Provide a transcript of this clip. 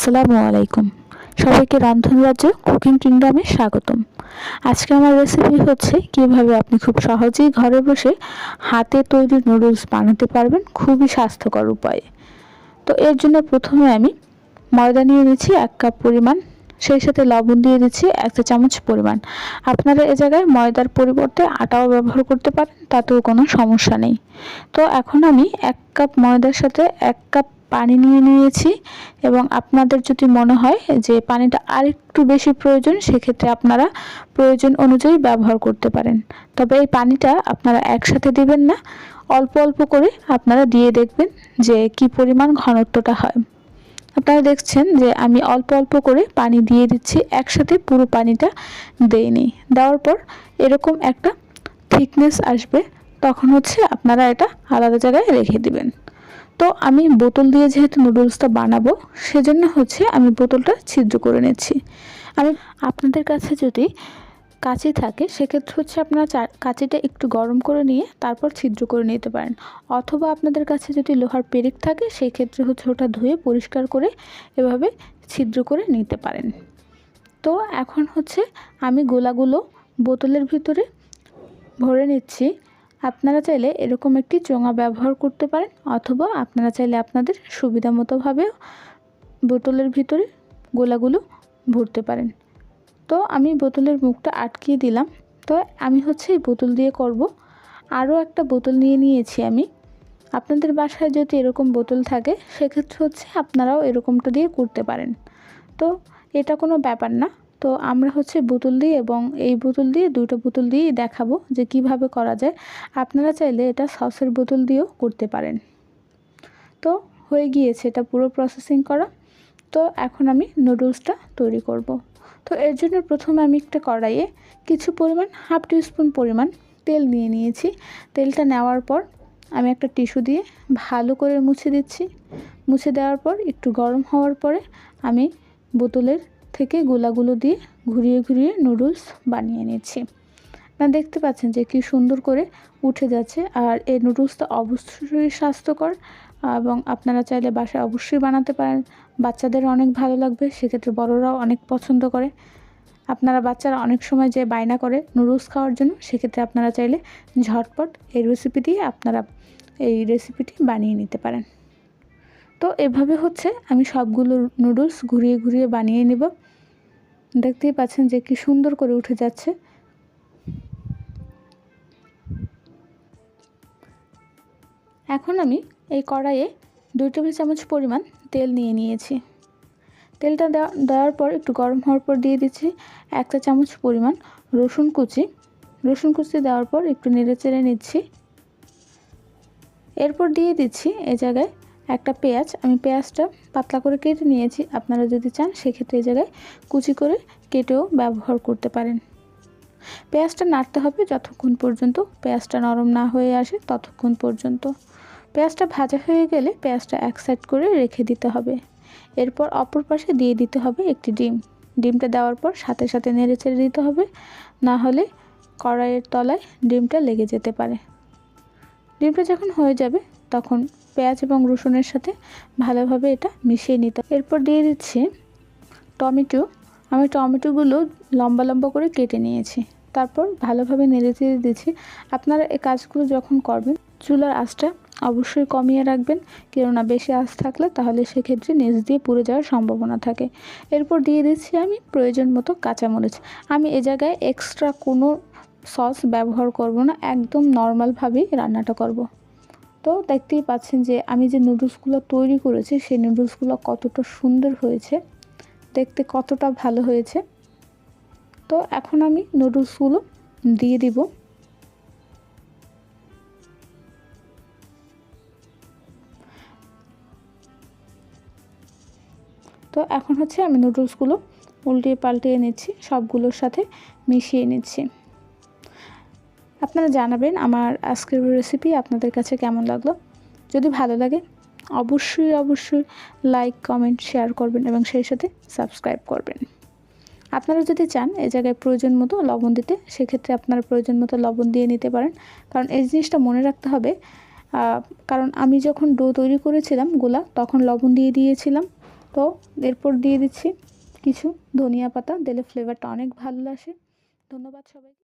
আসসালামু আলাইকুম। সবাইকে রান্ধন রাজ্য কুকিং কিংডমে স্বাগতম। আজকে আমার রেসিপি হচ্ছে কীভাবে আপনি খুব সহজেই ঘরে বসে হাতে তৈরি নুডলস বানাতে পারবেন খুবই স্বাস্থ্যকর উপায়ে। তো এর জন্য প্রথমে আমি ময়দা নিয়ে নিচ্ছি এক কাপ পরিমাণ, সেই সাথে লবণ দিয়ে দিচ্ছি এক চা চামচ পরিমাণ। আপনারা এ জায়গায় ময়দার পরিবর্তে আটাও ব্যবহার করতে পারেন, তাতেও কোনো সমস্যা নেই। তো এখন আমি এক কাপ ময়দার সাথে এক কাপ পানি নিয়ে নিয়েছি এবং আপনাদের যদি মনে হয় যে পানিটা আরেকটু বেশি প্রয়োজন, সেক্ষেত্রে আপনারা প্রয়োজন অনুযায়ী ব্যবহার করতে পারেন। তবে এই পানিটা আপনারা একসাথে দিবেন না, অল্প অল্প করে আপনারা দিয়ে দেখবেন যে কি পরিমাণ ঘনত্বটা হয়। আপনারা দেখছেন যে আমি অল্প অল্প করে পানি দিয়ে দিচ্ছি, একসাথে পুরো পানিটা দেইনি। দেওয়ার পর এরকম একটা থিকনেস আসবে, তখন হচ্ছে আপনারা এটা আলাদা জায়গায় রেখে দিবেন। তো আমি বোতল দিয়ে যেহেতু নুডলসটা বানাবো, সেজন্য হচ্ছে আমি বোতলটা ছিদ্র করে নিচ্ছি। আমি আপনাদের কাছে যদি কাঁচি থাকে, সেক্ষেত্রে হচ্ছে আপনারা কাঁচিটা একটু গরম করে নিয়ে তারপর ছিদ্র করে নিতে পারেন। অথবা আপনাদের কাছে যদি লোহার পেরেক থাকে সেই ক্ষেত্রে হচ্ছে ওটা ধুয়ে পরিষ্কার করে এভাবে ছিদ্র করে নিতে পারেন। তো এখন হচ্ছে আমি গোলাগুলো বোতলের ভিতরে ভরে নিচ্ছি। আপনারা চাইলে এরকম একটি চোঙা ব্যবহার করতে পারেন, অথবা আপনারা চাইলে আপনাদের সুবিধা মতোভাবে বোতলের ভিতরে গোলাগুলো ভরতে পারেন। তো আমি বোতলের মুখটা আটকিয়ে দিলাম। তো আমি হচ্ছে এই বোতল দিয়ে করব। আরও একটা বোতল নিয়ে নিয়েছি আমি। আপনাদের বাসায় যদি এরকম বোতল থাকে, সেক্ষেত্রে হচ্ছে আপনারাও এরকমটা দিয়ে করতে পারেন। তো এটা কোনো ব্যাপার না। তো আমরা হচ্ছে বোতল দিয়ে এবং এই বোতল দিয়ে দুটো বোতল দিয়েই দেখাবো যে কীভাবে করা যায়। আপনারা চাইলে এটা সসের বোতল দিয়েও করতে পারেন। তো হয়ে গিয়েছে এটা পুরো প্রসেসিং করা। তো এখন আমি নুডলসটা তৈরি করব। তো এর জন্য প্রথমে আমি একটা কড়াইয়ে কিছু পরিমাণ হাফ টিস্পুন পরিমাণ তেল নিয়ে নিয়েছি। তেলটা নেওয়ার পর আমি একটা টিস্যু দিয়ে ভালো করে মুছে দিচ্ছি। মুছে দেওয়ার পর একটু গরম হওয়ার পরে আমি বোতলের থেকে গোলাগুলো দিয়ে ঘুরিয়ে ঘুরিয়ে নুডলস বানিয়ে নিচ্ছি। আপনারা দেখতে পাচ্ছেন যে কি সুন্দর করে উঠে যাচ্ছে। আর এই নুডলসটা অবশ্যই স্বাস্থ্যকর এবং আপনারা চাইলে বাসায় অবশ্যই বানাতে পারেন। বাচ্চাদের অনেক ভালো লাগবে, সেক্ষেত্রে বড়রাও অনেক পছন্দ করে। আপনারা বাচ্চারা অনেক সময় যে বায়না করে নুডলস খাওয়ার জন্য, সেক্ষেত্রে আপনারা চাইলে ঝটপট এই রেসিপি দিয়ে আপনারা এই রেসিপিটি বানিয়ে নিতে পারেন। তো এভাবে হচ্ছে আমি সবগুলো নুডলস ঘুরিয়ে ঘুরিয়ে বানিয়ে নেব। দেখতেই পাচ্ছেন যে কি সুন্দর করে উঠে যাচ্ছে। এখন আমি এই কড়াইয়ে দুই টেবিল চামচ পরিমাণ তেল নিয়ে নিয়েছি। তেলটা দেওয়া, দেওয়ার পর একটু গরম হওয়ার পর দিয়ে দিচ্ছি একটা চামচ পরিমাণ রসুন কুচি। রসুন কুচি দেওয়ার পর একটু নেড়ে চেড়ে নিচ্ছি। এরপর দিয়ে দিচ্ছি এ জায়গায় একটা পেঁয়াজ, আমি পেঁয়াজটা পাতলা করে কেটে নিয়েছি। আপনারা যদি চান, সেক্ষেত্রে এই জায়গায় কুচি করে কেটেও ব্যবহার করতে পারেন। পেঁয়াজটা নাড়তে হবে যতক্ষণ পর্যন্ত পেঁয়াজটা নরম না হয়ে আসে, ততক্ষণ পর্যন্ত। পেঁয়াজটা ভাজা হয়ে গেলে পেঁয়াজটা এক সাইড করে রেখে দিতে হবে। এরপর অপর পাশে দিয়ে দিতে হবে একটি ডিম। ডিমটা দেওয়ার পর সাথে সাথে নেড়ে ছেড়ে দিতে হবে, না হলে কড়াইয়ের তলায় ডিমটা লেগে যেতে পারে। ডিমটা যখন হয়ে যাবে তখন পেঁয়াজ এবং রসুনের সাথে ভালোভাবে এটা মিশিয়ে নিতে এরপর দিয়ে দিচ্ছি টমেটো। আমি টমেটোগুলো লম্বা লম্বা করে কেটে নিয়েছি। তারপর ভালোভাবে নেড়ে চেড়ে দিচ্ছি। আপনারা এই কাজগুলো যখন করবেন, চুলার আঁচটা অবশ্যই কমিয়ে রাখবেন। কেননা বেশি আঁচ থাকলে তাহলে সেক্ষেত্রে নিচ দিয়ে পুড়ে যাওয়ার সম্ভাবনা থাকে। এরপর দিয়ে দিচ্ছি আমি প্রয়োজন মতো কাঁচামরিচ। আমি এ জায়গায় এক্সট্রা কোনো সস ব্যবহার করব না। একদম নর্মালভাবেই রান্নাটা করব। তো দেখতেই পাচ্ছেন যে আমি যে নুডলসগুলো তৈরি করেছি, সেই নুডলসগুলো কতটা সুন্দর হয়েছে। দেখতে কতটা ভালো হয়েছে। তো এখন আমি নুডলসগুলো দিয়ে দিব। তো এখন হচ্ছে আমি নুডলসগুলো উল্টিয়ে পাল্টিয়ে নিচ্ছি সবগুলোর সাথে মিশিয়ে নিচ্ছি। আপনারা জানাবেন আমার আজকের রেসিপি আপনাদের কাছে কেমন লাগল। যদি ভালো লাগে, অবশ্যই অবশ্যই লাইক কমেন্ট শেয়ার করবেন এবং সেই সাথে সাবস্ক্রাইব করবেন। আপনারা যদি চান এই জায়গায় প্রয়োজন মতো লবণ দিতে, সেক্ষেত্রে আপনারা প্রয়োজন মতো লবণ দিয়ে নিতে পারেন। কারণ এই জিনিসটা মনে রাখতে হবে কারণ আমি যখন ডো তৈরি করেছিলাম গোলা, তখন লবণ দিয়ে দিয়েছিলাম। তো এরপর দিয়ে দিচ্ছি কিছু ধনিয়া পাতা, দিলে ফ্লেভারটা অনেক ভালো আসে। ধন্যবাদ সবাইকে।